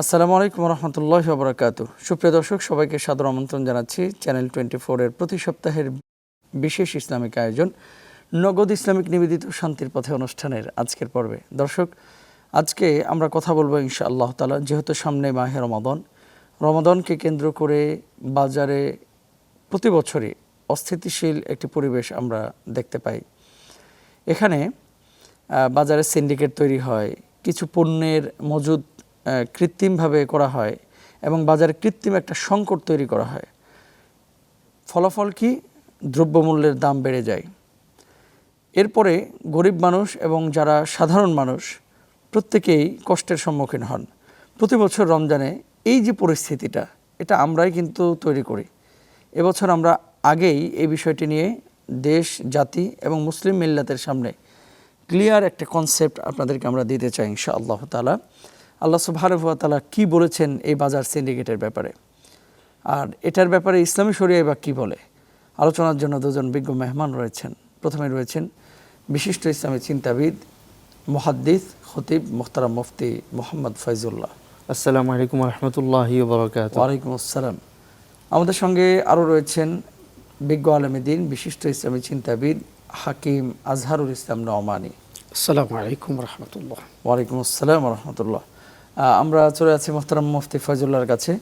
আসসালামু আলাইকুম রহমতুল্লাহ বরাকাত সুপ্রিয় দর্শক, সবাইকে সাদর আমন্ত্রণ জানাচ্ছি চ্যানেল টোয়েন্টি ফোরের প্রতি সপ্তাহের বিশেষ ইসলামিক আয়োজন, নগদ ইসলামিক নিবেদিত শান্তির পথে অনুষ্ঠানের আজকের পর্বে। দর্শক, আজকে আমরা কথা বলব ইনশা আল্লাহ তালা যেহেতু সামনে মাহে রমাদন। রমাদনকে কেন্দ্র করে বাজারে প্রতি বছরই অস্থিতিশীল একটি পরিবেশ আমরা দেখতে পাই। এখানে বাজারে সিন্ডিকেট তৈরি হয়, কিছু পণ্যের মজুদ কৃত্রিমভাবে করা হয় এবং বাজারে কৃত্রিম একটা সংকট তৈরি করা হয়। ফলাফল কি? দ্রব্যমূল্যের দাম বেড়ে যায়। এরপরে গরিব মানুষ এবং যারা সাধারণ মানুষ প্রত্যেকেই কষ্টের সম্মুখীন হন। প্রতি বছর রমজানে এই যে পরিস্থিতিটা, এটা আমরাই কিন্তু তৈরি করি। এবছর আমরা আগেই এই বিষয়টি নিয়ে দেশ, জাতি এবং মুসলিম মিল্লাতের সামনে ক্লিয়ার একটা কনসেপ্ট আপনাদেরকে আমরা দিতে চাই ইনশা আল্লাহ তালা আল্লাহ সুবাহানুয়া তালা কী বলেছেন এই বাজার সিন্ডিকেটের ব্যাপারে? আর এটার ব্যাপারে ইসলামী শরিয়ায় বা কী বলে? আলোচনার জন্য দুজন বিজ্ঞ মেহমান রয়েছেন। প্রথমে রয়েছেন বিশিষ্ট ইসলামী চিন্তাবিদ মহাদ্দিস খতিব মোখতারাম মুফতি মোহাম্মদ ফয়জুল্লাহ। আসসালামু আলাইকুম রহমতুল্লাহি বরকাত ওয়ালাইকুম আসসালাম। আমাদের সঙ্গে আরও রয়েছেন বিজ্ঞ আলমীদিন বিশিষ্ট ইসলামী চিন্তাবিদ হাকিম আজহারুল ইসলাম নওমানি। আসসালামু আলাইকুম রহমতুল্লাহ। ওয়ালাইকুম আসসালাম রহমতুল্লাহ। আমরা চলে আছি মোহতারাম মুফতি ফয়জুল্লাহর কাছে।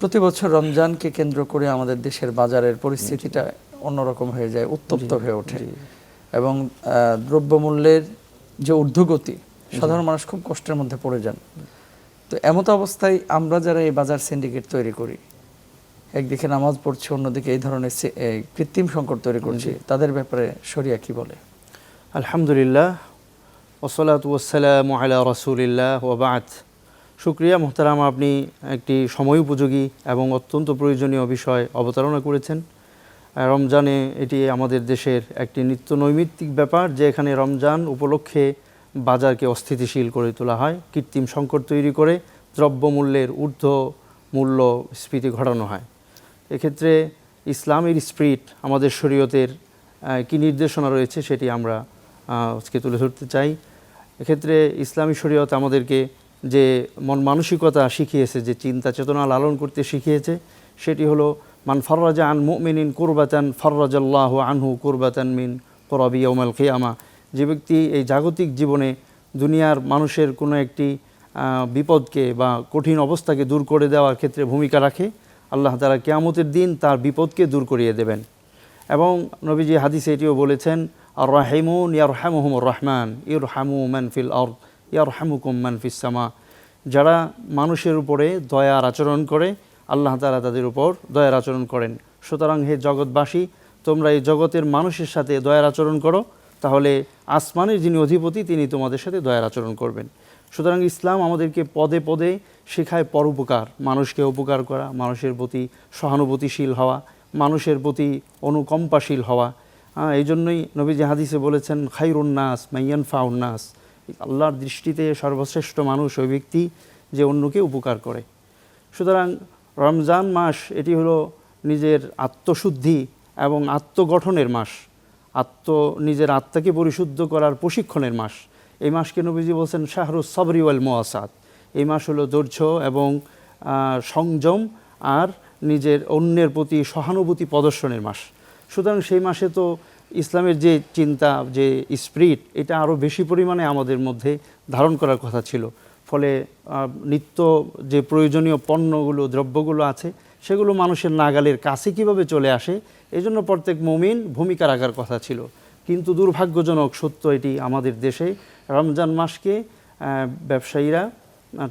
প্রতি বছর রমজানকে কেন্দ্র করে আমাদের দেশের বাজারের পরিস্থিতিটা অন্যরকম হয়ে যায় উত্তপ্ত হয়ে ওঠে। এবং দ্রব্যমূল্যের যে ঊর্ধ্বগতি সাধারণ মানুষ খুব কষ্টের মধ্যে পড়ে যান। তো এমত অবস্থায় আমরা যারা এই বাজার সিন্ডিকেট তৈরি করি একদিকে নামাজ পড়ছে অন্যদিকে এই ধরনের কৃত্রিম সংকট তৈরি করছে তাদের ব্যাপারে শরিয়া কি বলে? আলহামদুলিল্লাহ ওসলাত ওসালাম আলা রসুলিল্লাহ ওবাত শুক্রিয়া মোহতারাম, আপনি একটি সময় উপযোগী এবং অত্যন্ত প্রয়োজনীয় বিষয় অবতারণা করেছেন। রমজানে এটি আমাদের দেশের একটি নিত্য নৈমিত্তিক ব্যাপার, যে এখানে রমজান উপলক্ষে বাজারকে অস্থিতিশীল করে তোলা হয়, কৃত্রিম সংকট তৈরি করে দ্রব্যমূল্যের ঊর্ধ্ব মূল্য স্ফীতি ঘটানো হয়। এক্ষেত্রে ইসলামের স্প্রিট আমাদের শরীয়তের কি নির্দেশনা রয়েছে সেটি আমরা আজকে তুলে ধরতে চাই। এক্ষেত্রে ইসলামী শরীয়ত আমাদেরকে যে মন মানসিকতা শিখিয়েছে, যে চিন্তা চেতনা লালন করতে শিখিয়েছে, সেটি হলো, মান ফররাজা আন মুমিনিন কুরবাতান ফররাজাল্লাহ আনহু কুরবাতান মিন করাবি ওমাল খিয়ামা যে ব্যক্তি এই জাগতিক জীবনে দুনিয়ার মানুষের কোনো একটি বিপদকে বা কঠিন অবস্থাকে দূর করে দেওয়ার ক্ষেত্রে ভূমিকা রাখে, আল্লাহ তালা কেয়ামতের দিন তার বিপদকে দূর করিয়ে দেবেন। এবং নবীজি হাদিসে এটিও বলেছেন আর রাহিমুন ইয়ার হামুহম রহমান ইউর হামু মানফিল আর ইয়ার হামুকুম মানফিস সামা। যারা মানুষের উপরে দয়ার আচরণ করে, আল্লাহ তালা তাদের উপর দয়ার আচরণ করেন। সুতরাং হে জগৎবাসী, তোমরা এই জগতের মানুষের সাথে দয়ার আচরণ করো, তাহলে আসমানের যিনি অধিপতি, তিনি তোমাদের সাথে দয়ার আচরণ করবেন। সুতরাং ইসলাম আমাদেরকে পদে পদে শেখায় পরোপকার, মানুষকে উপকার করা, মানুষের প্রতি সহানুভূতিশীল হওয়া, মানুষের প্রতি অনুকম্পাশীল হওয়া। এই জন্যই নবীজি হাদিসে বলেছেন খাইরুন্নাস মাইয়ান ফাউন্নাস আল্লাহর দৃষ্টিতে সর্বশ্রেষ্ঠ মানুষ ওই ব্যক্তি যে অন্যকে উপকার করে। সুতরাং রমজান মাস এটি হলো নিজের আত্মশুদ্ধি এবং আত্মগঠনের মাস। আত্ম, নিজের আত্মাকে পরিশুদ্ধ করার প্রশিক্ষণের মাস। এই মাসকে নবীজি বলছেন শাহরুজ সাবরিওয়াল মোয়াসাদ এই মাস হলো ধৈর্য এবং সংযম আর নিজের অন্যের প্রতি সহানুভূতি প্রদর্শনের মাস। সুতরাং সেই মাসে তো ইসলামের যে চিন্তা, যে স্পিরিট এটা আরও বেশি পরিমাণে আমাদের মধ্যে ধারণ করার কথা ছিল। ফলে নিত্য যে প্রয়োজনীয় পণ্যগুলো, দ্রব্যগুলো আছে, সেগুলো মানুষের নাগালের কাছে কীভাবে চলে আসে এই জন্য প্রত্যেক মমিন ভূমিকা রাখার কথা ছিল। কিন্তু দুর্ভাগ্যজনক সত্য এটি আমাদের দেশে। রমজান মাসকে ব্যবসায়ীরা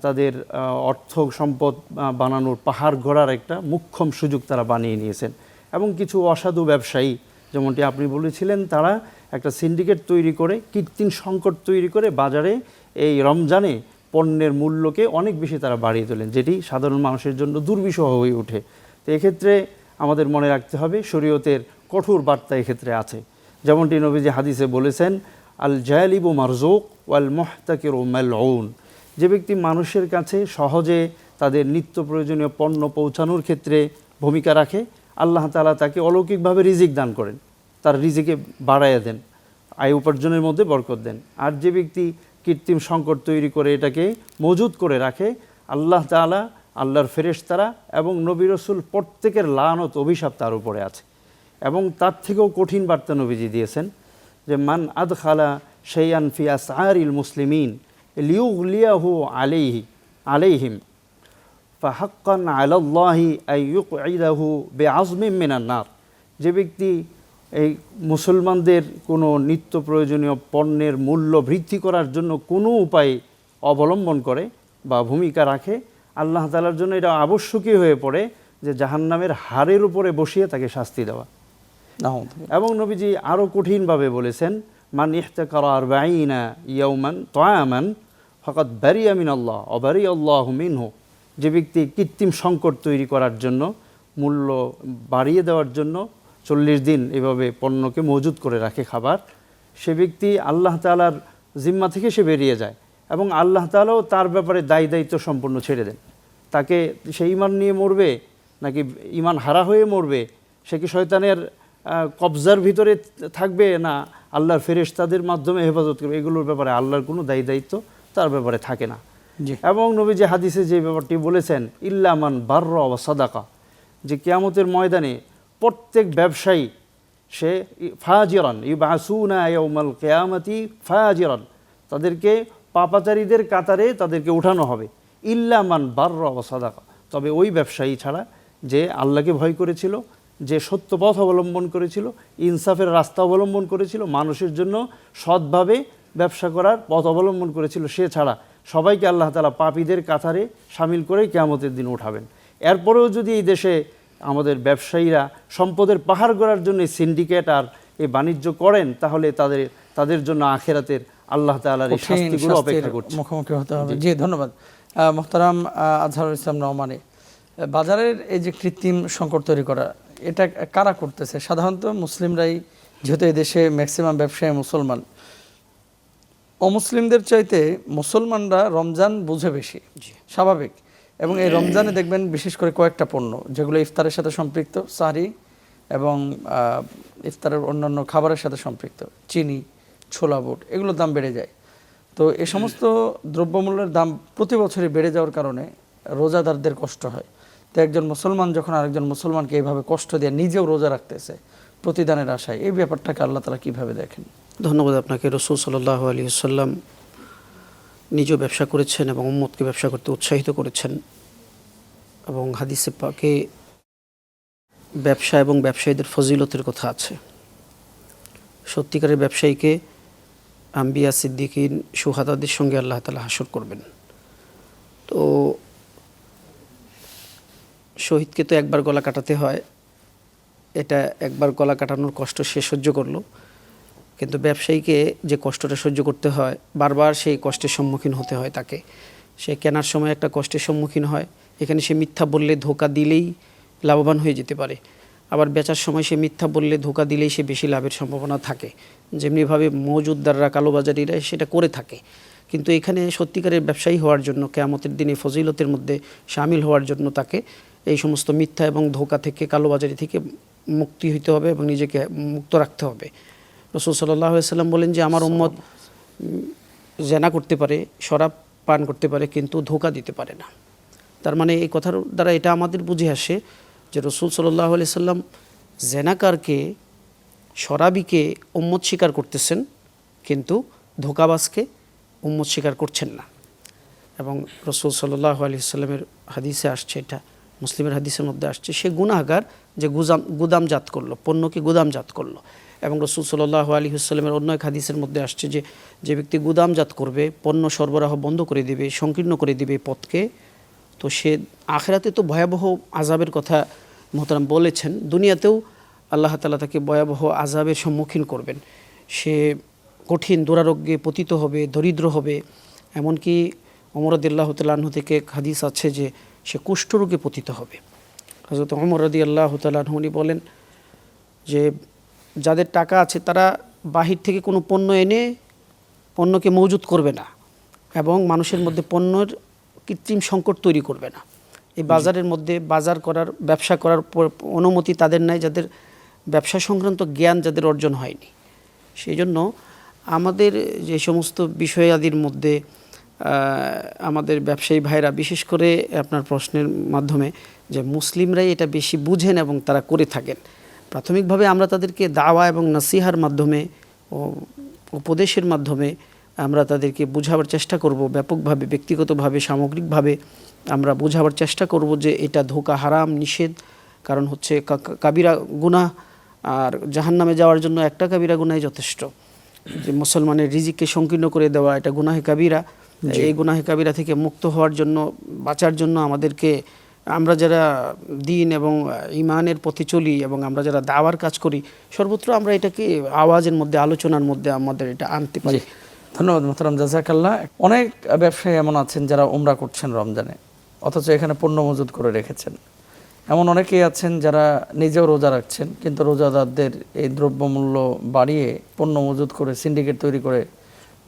তাদের অর্থ সম্পদ বানানোর পাহাড় গড়ার একটা মুখ্যম সুযোগ তারা বানিয়ে নিয়েছেন। এবং কিছু অসাধু ব্যবসায়ী যেমনটি আপনি বলেছিলেন, তারা একটা সিন্ডিকেট তৈরি করে, কৃত্রিম সংকট তৈরি করে বাজারে এই রমজানে পণ্যের মূল্যকে অনেক বেশি তারা বাড়িয়ে তোলেন, যেটি সাধারণ মানুষের জন্য দুর্বিষহ হয়ে ওঠে। তো এক্ষেত্রে আমাদের মনে রাখতে হবে, শরীয়তের কঠোর বার্তা এক্ষেত্রে আছে। যেমনটি নবীজি হাদিসে বলেছেন, আল জায়ালিবু মারজুক ওয়াল মোহতাকির মালউন। যে ব্যক্তি মানুষের কাছে সহজে তাদের নিত্য প্রয়োজনীয় পণ্য পৌঁছানোর ক্ষেত্রে ভূমিকা রাখে আল্লাহ তাআলা তাকে অলৌকিকভাবে রিজিক দান করেন। তার রিজিকে বাড়াইয়া দেন, আয় উপার্জনের মধ্যে বরকত দেন। আর যে ব্যক্তি কৃত্রিম সংকট তৈরি করে এটাকে মজুদ করে রাখে, আল্লাহ তাআলা আল্লাহর ফেরেশতারা এবং নবী রসুল প্রত্যেকের লানত, অভিশাপ তার উপরে আছে। এবং তার থেকেও কঠিন বার্তা নবীজি দিয়েছেন যে, মান আদ খালা সেইয়ান আর ইল মুসলিমিন লিউগলিয়াহু আলাইহি, আলাইহিম। ফাহাক্কান আলাল্লাহি আইয়ুকঈদাহু বেআজমিম মিনান নার। যে ব্যক্তি এই মুসলমানদের কোনো নিত্য প্রয়োজনীয় পণ্যের মূল্য বৃদ্ধি করার জন্য কোনো উপায় অবলম্বন করে বা ভূমিকা রাখে আল্লাহ তালার জন্য এটা আবশ্যকীয় হয়ে পড়ে যে জাহান্নামের হাড়ের উপরে বসিয়ে তাকে শাস্তি দেওয়া। এবং নবীজি আরও কঠিনভাবে বলেছেন মান ইহতাকার বাইনা ইয়াউমান তয়ামান ফকাত বারি আমিন আল্লাহ অবারি আল্লাহ মিনহু। যে ব্যক্তি কৃত্রিম সংকট তৈরি করার জন্য, মূল্য বাড়িয়ে দেওয়ার জন্য চল্লিশ দিন এভাবে পণ্যকে মজুত করে রাখে খাবার, সে ব্যক্তি আল্লাহ তালার জিম্মা থেকে সে বেরিয়ে যায় এবং আল্লাহ তালাও তার ব্যাপারে দায়ী দায়িত্ব সম্পূর্ণ ছেড়ে দেন। তাকে সে ইমান নিয়ে মরবে নাকি ইমান হারা হয়ে মরবে, সে কি শয়তানের কবজার ভিতরে থাকবে না আল্লাহর ফেরেশতাদের মাধ্যমে হেফাজত করবে? এগুলোর ব্যাপারে আল্লাহর কোনো দায়ী দায়িত্ব তার ব্যাপারে থাকে না। এবং নবী যে হাদিসে যে ব্যাপারটি বলেছেন ইল্লামান বার্র বা সাদাকা যে কেয়ামতের ময়দানে প্রত্যেক ব্যবসায়ী, সে ফাজিরান ইবাসুনা ইয়াউমাল কেয়ামতি ফাজিরান তাদেরকে পাপাচারীদের কাতারে তাদেরকে উঠানো হবে। ইল্লামান বার্র বা সাদাকা তবে ওই ব্যবসায়ী ছাড়া যে আল্লাহকে ভয় করেছিল, যে সত্য পথ অবলম্বন করেছিল, ইনসাফের রাস্তা অবলম্বন করেছিল, মানুষের জন্য সৎভাবে ব্যবসা করার পথ অবলম্বন করেছিল, সে ছাড়া সবাইকে আল্লাহ তালা পাপীদের কাতারে সামিল করে কেয়ামতের দিন উঠাবেন। এরপরেও যদি এই দেশে আমাদের ব্যবসায়ীরা সম্পদের পাহাড় গড়ার জন্য সিন্ডিকেট আর এই বাণিজ্য করেন তাহলে তাদের তাদের জন্য আখেরাতের আল্লাহ তালার এই শাস্তিগুলো অপেক্ষা করছে। মুখোমুখি হতে হবে। জি। ধন্যবাদ। মোহতারাম আজহারুল ইসলাম রহমানি বাজারের এই যে কৃত্রিম সংকট তৈরি করা এটা কারা করতেছে? সাধারণত মুসলিমরাই যেহেতু এই দেশে ম্যাক্সিমাম ব্যবসায়ী মুসলমান। অমুসলিমদের চাইতে মুসলমানরা রমজান বুঝে বেশি স্বাভাবিক। এবং এই রমজানে দেখবেন বিশেষ করে কয়েকটা পণ্য যেগুলো ইফতারের সাথে সম্পৃক্ত সারি এবং ইফতারের অন্যান্য খাবারের সাথে সম্পৃক্ত চিনি ছোলা বুট এগুলোর দাম বেড়ে যায়। তো এ সমস্ত দ্রব্যমূল্যের দাম প্রতি বছরই বেড়ে যাওয়ার কারণে রোজাদারদের কষ্ট হয়। তো একজন মুসলমান যখন আরেকজন মুসলমানকে এইভাবে কষ্ট দিয়ে নিজেও রোজা রাখতেছে প্রতিদানের আশায় এই ব্যাপারটাকে আল্লাহ তালা কীভাবে দেখেন? ধন্যবাদ আপনাকে। রসুল সাল্লাহ আলী সাল্লাম নিজেও ব্যবসা করেছেন এবং উম্মতকে ব্যবসা করতে উৎসাহিত করেছেন এবং হাদিসে পাকে ব্যবসা এবং ব্যবসায়ীদের ফজিলতের কথা আছে। সত্যিকারের ব্যবসায়ীকে আম্বিয়া, সিদ্দিকিন, সুহাদাদের সঙ্গে আল্লাহ তালা হাসর করবেন। তো শহীদকে তো একবার গলা কাটাতে হয়। এটা একবার গলা কাটানোর কষ্ট সে সহ্য করল। কিন্তু ব্যবসায়ীকে যে কষ্টটা সহ্য করতে হয়, বারবার সেই কষ্টের সম্মুখীন হতে হয় তাকে। সে কেনার সময় একটা কষ্টের সম্মুখীন হয়, এখানে সে মিথ্যা বললে ধোকা দিলেই লাভবান হয়ে যেতে পারে। আবার বেচার সময় সে মিথ্যা বললে ধোকা দিলেই সে বেশি লাভের সম্ভাবনা থাকে। যেমনিভাবে মজুদদাররা, কালোবাজারিরা সেটা করে থাকে। কিন্তু এখানে সত্যিকারের ব্যবসায়ী হওয়ার জন্য, কেয়ামতের দিনে ফজিলতের মধ্যে সামিল হওয়ার জন্য তাকে এই সমস্ত মিথ্যা এবং ধোকা থেকে, কালোবাজারি থেকে মুক্তি হইতে হবে এবং নিজেকে মুক্ত রাখতে হবে। রসুল সাল্লাহ সাল্লাম বলেন যে, আমার উম্মত জেনা করতে পারে, শরাব পান করতে পারে, কিন্তু ধোকা দিতে পারে না। তার মানে এই কথার দ্বারা এটা আমাদের বুঝে আসে যে, রসুল সাল্লাহ সাল্লাম জেনাকারকে, শরাবিকে উম্মত স্বীকার করতেছেন, কিন্তু ধোকাবাজকে উম্মত স্বীকার করছেন না। এবং রসুল সাল্লাহ আলি সাল্লামের হাদিসে আসছে এটা। মুসলিমের হাদিসের মধ্যে আসছে, সে গুনাহগার যে গুজাম, গুদামজাত করল, পণ্যকে গুদামজাত করল। এবং রসুল সাল্লাহ আলী হুসাল্লামের অন্য এক হাদিসের মধ্যে আসছে যে যে ব্যক্তি গুদামজাত করবে, পণ্য সরবরাহ বন্ধ করে দেবে, সংকীর্ণ করে দেবে পথকে, তো সে আখেরাতে তো ভয়াবহ আজাবের কথা মোহতারাম বলেছেন, দুনিয়াতেও আল্লাহ তালা তাকে ভয়াবহ আজাবের সম্মুখীন করবেন। সে কঠিন, দুরারোগ্যে পতিত হবে, দরিদ্র হবে, এমনকি অমরদুল্লাহ তালাহ থেকে হাদিস আছে যে সে কুষ্ঠরোগে পতিত হবে। হজরত অমরদি আল্লাহ তালাহ উনি বলেন যে, যাদের টাকা আছে তারা বাহির থেকে কোনো পণ্য এনে পণ্যকে মজুত করবে না এবং মানুষের মধ্যে পণ্যের কৃত্রিম সংকট তৈরি করবে না। এই বাজারের মধ্যে বাজার করার, ব্যবসা করার অনুমতি তাদের নাই, যাদের ব্যবসা সংক্রান্ত জ্ঞান যাদের অর্জন হয়নি। সেই জন্য আমাদের যে সমস্ত বিষয়াদির মধ্যে আমাদের ব্যবসায়ী ভাইরা, বিশেষ করে আপনার প্রশ্নের মাধ্যমে যে মুসলিমরাই এটা বেশি বুঝেন এবং তারা করে থাকেন। প্রাথমিকভাবে আমরা তাদেরকে দাওয়া এবং নাসিহার মাধ্যমে ও উপদেশের মাধ্যমে আমরা তাদেরকে বোঝাবার চেষ্টা করব, ব্যাপকভাবে, ব্যক্তিগতভাবে, সামগ্রিকভাবে আমরা বোঝাবার চেষ্টা করব যে এটা ধোকা হারাম, নিষেধ। কারণ হচ্ছে কাবিরা গুনাহ আর জাহান্নামে যাওয়ার জন্য একটা কাবিরা গুনাই যথেষ্ট। যে মুসলমানের রিজিককে সংকীর্ণ করে দেওয়া, এটা গুনাহে কাবিরা। এই গুনাহে কাবিরা থেকে মুক্ত হওয়ার জন্য বাঁচার জন্য আমাদেরকে আমরা যারা দিন এবং ইমানের পথে চলি এবং আমরা যারা দাওয়ার কাজ করি সর্বত্র আমরা এটাকে আওয়াজের মধ্যে আলোচনার মধ্যে আমাদের এটা আনতে পারি। ধন্যবাদ মোহতারাম জাজাকাল্লাহ। অনেক ব্যবসায়ী এমন আছেন যারা উমরা করছেন রমজানে অথচ এখানে পণ্য মজুত করে রেখেছেন। এমন অনেকেই আছেন যারা নিজেও রোজা রাখছেন কিন্তু রোজাদারদের এই দ্রব্যমূল্য বাড়িয়ে পণ্য মজুত করে সিন্ডিকেট তৈরি করে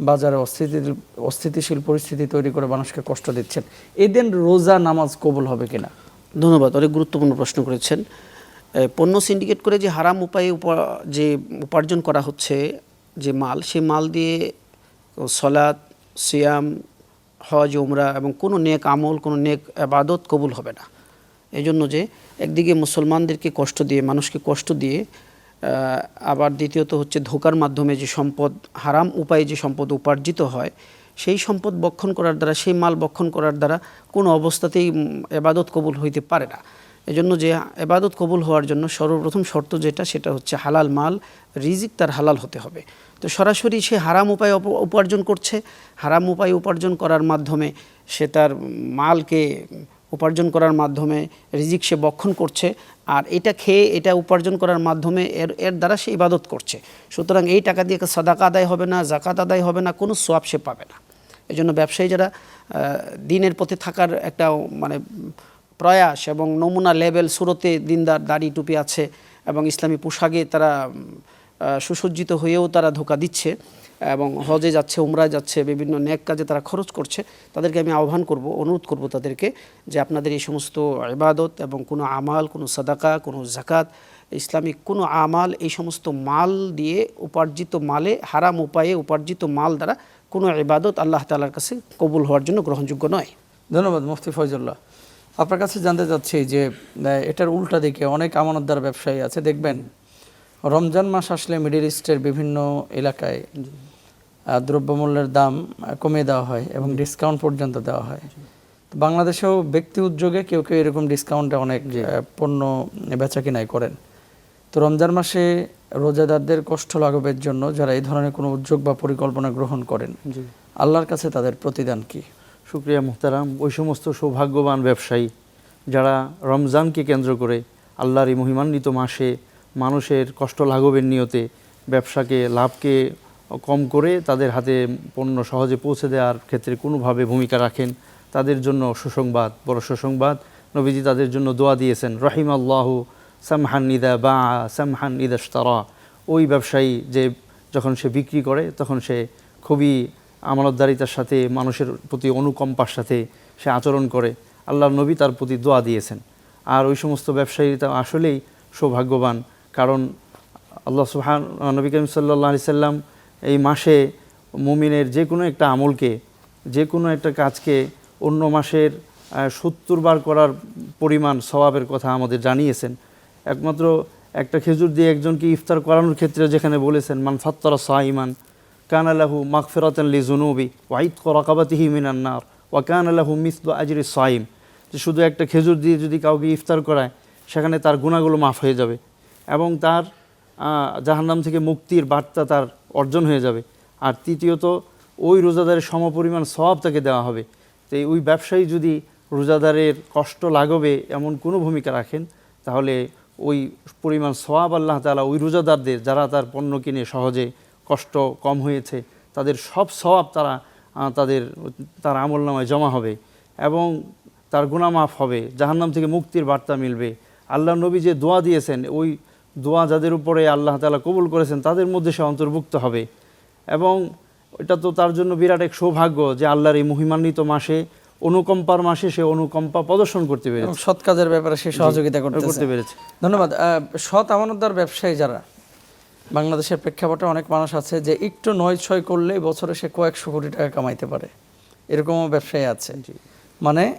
বাজারে অস্থিতি অস্থিতিশীল পরিস্থিতি তৈরি করে মানুষকে কষ্ট দিচ্ছেন। এদিন রোজা নামাজ কবুল হবে কিনা? ধন্যবাদ, অনেক গুরুত্বপূর্ণ প্রশ্ন করেছেন। পণ্য সিন্ডিকেট করে যে হারাম উপায়ে উপা- যে উপার্জন করা হচ্ছে, যে মাল, সে মাল দিয়ে সলাদ সিয়াম, হজ, উমরা এবং কোনো নেক আমল, কোনো নেক আবাদত কবুল হবে না। এই জন্য যে একদিকে মুসলমানদেরকে কষ্ট দিয়ে, মানুষকে কষ্ট দিয়ে আবার দ্বিতীয়ত হচ্ছে ধোকার মাধ্যমে যে সম্পদ হারাম উপায়ে যে সম্পদ উপার্জিত হয়, সেই সম্পদ বক্ষণ করার দ্বারা, সেই মাল বক্ষণ করার দ্বারা কোনো অবস্থাতেই এবাদত কবুল হইতে পারে না। এজন্য যে এবাদত কবুল হওয়ার জন্য সর্বপ্রথম শর্ত যেটা, সেটা হচ্ছে হালাল মাল, রিজিক তার হালাল হতে হবে। তো সরাসরি সে হারাম উপায় উপার্জন করছে, হারাম উপায়ে উপার্জন করার মাধ্যমে সে তার মালকে উপার্জন করার মাধ্যমে রিজিক সে বক্ষণ করছে আর এটা খেয়ে এটা উপার্জন করার মাধ্যমে এর এর দ্বারা সে ইবাদত করছে। সুতরাং এই টাকা দিয়ে সাদাকা আদায় হবে না জাকাত আদায় হবে না, কোনো সোয়াব সে পাবে না। এই জন্য ব্যবসায়ী যারা দিনের পথে থাকার একটা মানে প্রয়াস এবং নমুনা লেভেল সুরতে দিনদার দাড়ি টুপি আছে এবং ইসলামী পোশাকে তারা সুসজ্জিত হয়েও তারা ধোকা দিচ্ছে এবং হজে যাচ্ছে, উমরায় যাচ্ছে, বিভিন্ন নেক কাজে তারা খরচ করছে, তাদেরকে আমি আহ্বান করব, অনুরোধ করব তাদেরকে যে আপনাদের এই সমস্ত ইবাদত এবং কোনো আমাল, কোনো সাদাকা, কোনো জাকাত ইসলামিক কোনো আমাল, এই সমস্ত মাল দিয়ে উপার্জিত মালে, হারাম উপায়ে উপার্জিত মাল দ্বারা কোনো ইবাদত আল্লাহ তালার কাছে কবুল হওয়ার জন্য গ্রহণযোগ্য নয়। ধন্যবাদ মুফতি ফয়জুল্লাহ। আপনার কাছে জানতে চাচ্ছি যে এটার উল্টা দিকে অনেক আমানতদার ব্যবসায়ী আছে, দেখবেন রমজান মাস আসলে মিডিল ইস্টের বিভিন্ন এলাকায় দ্রব্যমূল্যের দাম কমিয়ে দেওয়া হয় এবং ডিসকাউন্ট পর্যন্ত দেওয়া হয়। বাংলাদেশেও ব্যক্তি উদ্যোগে কেউ কেউ এরকম ডিসকাউন্টে অনেক পণ্য বেচা কিনাই করেন। তো রমজান মাসে রোজাদারদের কষ্ট লাঘবের জন্য যারা এই ধরনের কোনো উদ্যোগ বা পরিকল্পনা গ্রহণ করেন আল্লাহর কাছে তাদের প্রতিদান কি? শুক্রিয়া মুহতারাম। ওই সমস্ত সৌভাগ্যবান ব্যবসায়ী যারা রমজানকে কেন্দ্র করে আল্লাহর এই মহিমান্বিত মাসে মানুষের কষ্ট লাঘবের নিয়তে ব্যবসাকে, লাভকে কম করে তাদের হাতে পণ্য সহজে পৌঁছে দেওয়ার ক্ষেত্রে কোনোভাবে ভূমিকা রাখেন। তাদের জন্য সুসংবাদ, বড় সুসংবাদ। নবীজি তাদের জন্য দোয়া দিয়েছেন রহিম আল্লাহ সামহান নিদা বা সামহান নিদাস্তারা ওই ব্যবসায়ী যে যখন সে বিক্রি করে, তখন সে খুবই আমানতদারিতার সাথে, মানুষের প্রতি অনুকম্পার সাথে সে আচরণ করে। আল্লাহ নবী তার প্রতি দোয়া দিয়েছেন। আর ওই সমস্ত ব্যবসায়ীরা আসলেই সৌভাগ্যবান। কারণ আল্লাহ সুহান নবী করিম সাল্লাহ আলি সাল্লাম এই মাসে মুমিনের যে কোনো একটা আমলকে, যে কোনো একটা কাজকে অন্য মাসের সত্তর বার করার পরিমাণ স্বভাবের কথা আমাদের জানিয়েছেন। একমাত্র একটা খেজুর দিয়ে একজনকে ইফতার করানোর ক্ষেত্রে যেখানে বলেছেন, মান ফাত্তরা সাইমান কান আলাহু মাগফিরাতান লি জুনুবি ওয়াইদ রাকাবাতিহি মিনান নার ওয়া কান আলাহু মিসলু আজরি সাইম যে শুধু একটা খেজুর দিয়ে যদি কাউকে ইফতার করায়, সেখানে তার গুণাগুলো মাফ হয়ে যাবে। এবং তার জাহান্নাম থেকে মুক্তির বার্তা তার অর্জন হয়ে যাবে। আর তৃতীয়ত, ওই রোজাদারের সমপরিমাণ সওয়াব তাকে দেওয়া হবে। তো ওই ব্যবসায়ী যদি রোজাদারের কষ্ট লাগবে এমন কোনো ভূমিকা রাখেন, তাহলে ওই পরিমাণ সওয়াব আল্লাহ তাআলা ওই রোজাদারদের, যারা তার পণ্য কিনে সহজে কষ্ট কম হয়েছে, তাদের সব সওয়াব তারা তাদের, তার আমল নামায় জমা হবে এবং তার গুণামাফ হবে, জাহান্নাম থেকে মুক্তির বার্তা মিলবে। আল্লাহ নবী যে দোয়া দিয়েছেন, ওই দোয়া যাদের উপরে আল্লাহ তাআলা কবুল করেছেন তাদের মধ্যে সে অন্তর্ভুক্ত হবে। এবং এটা তো তার জন্য বিরাট এক সৌভাগ্য যে আল্লাহর এই মহিমান্বিত মাসে অনুকম্পার মাসে সে অনুকম্পা প্রদর্শন করতে পেরেছে। সৎ কাজের ব্যাপারে সে সহযোগিতা করতে করতে পেরেছে। ধন্যবাদ। সৎ আমানতদার ব্যবসায়ী যারা বাংলাদেশের প্রেক্ষাপটে অনেক মানুষ আছে যে একটু নয় ছয় করলেই বছরে সে কয়েকশো কোটি টাকা কামাইতে পারে। এরকমও ব্যবসায়ী আছে। মানে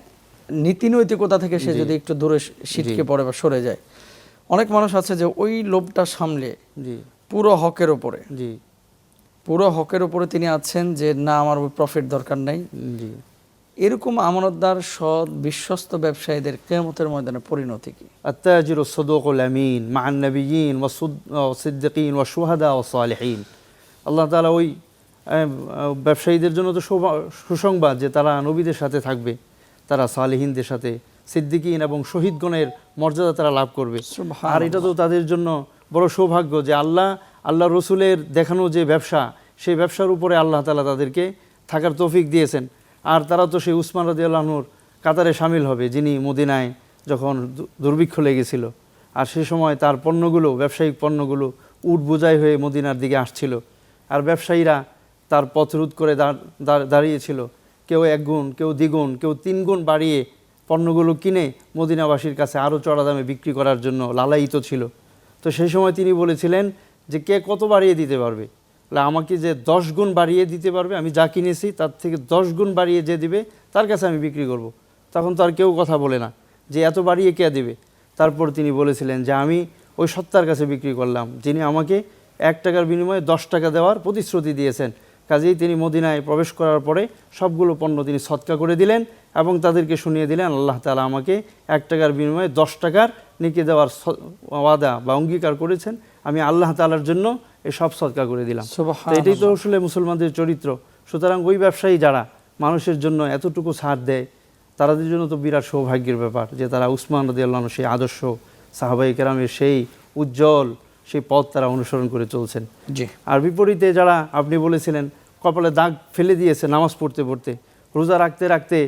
নীতি নৈতিকতা থেকে সে যদি একটু দূরে সিটকে পড়ে বা সরে যায়। অনেক মানুষ আছে যে ওই লোভটা সামলে জি। পুরো হকের ওপরে জি। পুরো হকের ওপরে তিনি আছেন যে না আমার প্রফিট দরকার নাই। জি। এরকম আমানতদার সৎ বিশ্বস্ত ব্যবসায়ীদের কেমতের ময়দানে পরিণতি কি? আত্তাজির সদুক আমিন মাহান নবীন ও সিদ্দিকিন ও সুহাদা ও সালেহীন। আল্লাহ তালা ওই ব্যবসায়ীদের জন্য তো সুসংবাদ যে তারা নবীদের সাথে থাকবে তারা সালেহীনদের সাথে সিদ্দিকিন এবং শহীদগণের মর্যাদা তারা লাভ করবে। আর এটা তো তাদের জন্য বড় সৌভাগ্য যে আল্লাহ আল্লাহ রসুলের দেখানো যে ব্যবসা সেই ব্যবসার উপরে আল্লাহ তালা তাদেরকে থাকার তৌফিক দিয়েছেন। আর তারা তো সেই উসমান রাজি আল্লাহনুর কাতারে সামিল হবে যিনি মদিনায় যখন দুর্ভিক্ষ লেগেছিল। আর সে সময় তার পণ্যগুলো ব্যবসায়িক পণ্যগুলো উট বোঝাই হয়ে মদিনার দিকে আসছিল। আর ব্যবসায়ীরা তার পথ রোধ করে দাঁড়- দাঁড়- দাঁড়িয়েছিল। কেউ এক গুণ কেউ দ্বিগুণ কেউ তিন গুণ বাড়িয়ে পণ্যগুলো কিনে মদিনাবাসীর কাছে আরও চড়া দামে বিক্রি করার জন্য লালায়িত ছিল। তো সেই সময় তিনি বলেছিলেন যে, কে কত বাড়িয়ে দিতে পারবে? আমাকে যে দশ গুণ বাড়িয়ে দিতে পারবে, আমি যা কিনেছি তার থেকে দশ গুণ বাড়িয়ে যে দিবে, তার কাছে আমি বিক্রি করব। তখন তো আর কেউ কথা বলে না যে, এত বাড়িয়ে কে দেবে? তারপর তিনি বলেছিলেন যে, আমি ওই সত্তার কাছে বিক্রি করলাম, যিনি আমাকে এক টাকার বিনিময়ে দশ টাকা দেওয়ার প্রতিশ্রুতি দিয়েছেন। কাজেই তিনি মদিনায় প্রবেশ করার পরে সবগুলো পণ্য তিনি সৎকা করে দিলেন এবং তাদেরকে শুনিয়ে দিলেন আল্লাহ তালা আমাকে এক টাকার বিনিময়ে দশ টাকার নিকে দেওয়ার ওয়াদা বা অঙ্গীকার করেছেন। আমি আল্লাহ তালার জন্য এই সব সৎকা করে দিলাম। এটাই তো আসলে মুসলমানদের চরিত্র। সুতরাং ওই ব্যবসায়ী যারা মানুষের জন্য এতটুকু ছাড় দেয় তাদের জন্য তো বিরাট সৌভাগ্যের ব্যাপার যে তারা উসমান রদি আল্লাহ সেই আদর্শ সাহাবাই কেরামের সেই উজ্জ্বল সেই পথ তারা অনুসরণ করে চলছেন। জি। আর বিপরীতে যারা আপনি বলেছিলেন কপালে দাগ ফেলে দিয়েছে নামাজ পড়তে পড়তে রোজা রাখতে রাখতে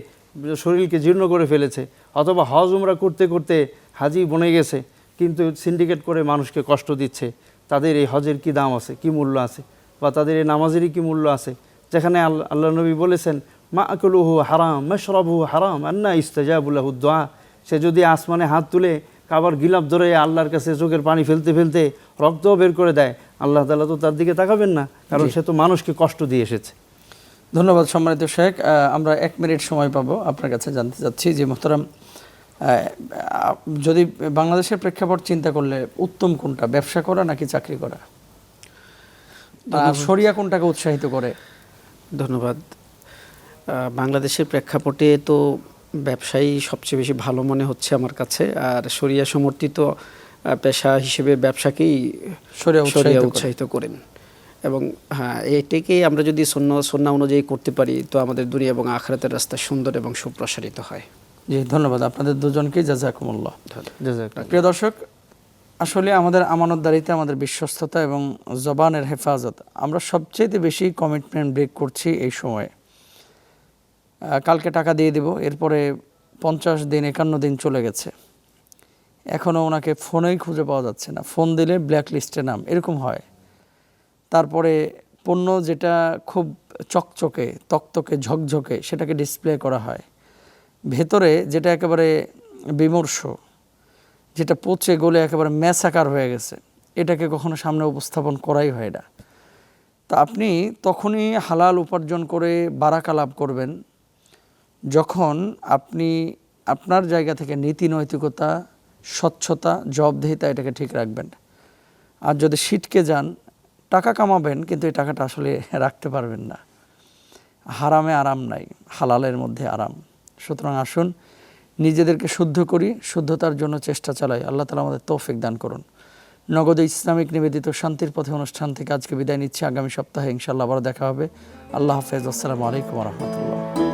শরীরকে জীর্ণ করে ফেলেছে অথবা হজ উমরা করতে করতে হাজি বনে গেছে কিন্তু সিন্ডিকেট করে মানুষকে কষ্ট দিচ্ছে তাদের এই হজের কি দাম আছে কি মূল্য আছে? বা তাদের এই নামাজেরই কি মূল্য আছে? যেখানে আল্লাহ আল্লাহ নবী বলেছেন মা আকলুহু হারাম মেশরবহু হারাম আন্না ইস্তাজাবুল্লাহু দোয়া। সে যদি আসমানে হাত তুলে কাবার গিলাপ ধরে আল্লাহর কাছে চোখের পানি ফেলতে ফেলতে রক্তও বের করে দেয়। আল্লাহ তালা তো তার দিকে তাকাবেন না কারণ সে তো মানুষকে কষ্ট দিয়ে এসেছে। ধন্যবাদ সম্মানিত শেখ। আমরা এক মিনিট সময় পাবো আপনার কাছে জানতে চাচ্ছি যে মোহতারাম যদি বাংলাদেশের প্রেক্ষাপট চিন্তা করলে উত্তম কোনটা ব্যবসা করা নাকি চাকরি করা? শরিয়া কোনটাকে উৎসাহিত করে? ধন্যবাদ। বাংলাদেশের প্রেক্ষাপটে তো ব্যবসায়ী সবচেয়ে বেশি ভালো মনে হচ্ছে আমার কাছে। আর শরিয়া সমর্থিত পেশা হিসেবে ব্যবসাকেই শরিয়া শরিয়া উৎসাহিত করেন। এবং হ্যাঁ এটাকেই আমরা যদি সন্ন্য সন্না অনুযায়ী করতে পারি তো আমাদের দুনিয়া এবং আখরাতের রাস্তা সুন্দর এবং সুপ্রসারিত হয়। জি ধন্যবাদ আপনাদের দুজনকে জাজাকুমুল্লাহ। প্রিয় দর্শক আসলে আমাদের আমানতদারিতে আমাদের বিশ্বস্ততা এবং জবানের হেফাজত। আমরা সবচেয়ে বেশি কমিটমেন্ট ব্রেক করছি এই সময়ে। কালকে টাকা দিয়ে দেব। এরপরে পঞ্চাশ দিন, একান্ন দিন চলে গেছে। এখনও ওনাকে ফোনেই খুঁজে পাওয়া যাচ্ছে না। ফোন দিলে ব্ল্যাক লিস্টে নাম, এরকম হয়। তারপরে পণ্য যেটা খুব চকচকে, তকতকে, ঝকঝকে, সেটাকে ডিসপ্লে করা হয়। ভেতরে যেটা একেবারে বিমর্ষ, যেটা পচে গলে একেবারে ম্যাসাকার হয়ে গেছে, এটাকে কখনো সামনে উপস্থাপন করাই হয় না। তা আপনি তখনই হালাল উপার্জন করে বারাকা লাভ করবেন। যখন আপনি আপনার জায়গা থেকে নীতি নৈতিকতা, স্বচ্ছতা, জবাবদিহিতা এটাকে ঠিক রাখবেন। আর যদি সিটকে যান, টাকা কামাবেন, কিন্তু এই টাকাটা আসলে রাখতে পারবেন না। হারামে আরাম নাই, হালালের মধ্যে আরাম। সুতরাং আসুন, নিজেদেরকে শুদ্ধ করি, শুদ্ধতার জন্য চেষ্টা চালাই। আল্লাহ তালা আমাদের তৌফিক দান করুন। নগদ ইসলামিক নিবেদিত শান্তির পথে অনুষ্ঠান থেকে আজকে বিদায় নিচ্ছি। আগামী সপ্তাহে ইনশাল্লাহ আবার দেখা হবে। আল্লাহ হাফেজ। আসসালামু আলাইকুম রহমতুল্লাহ।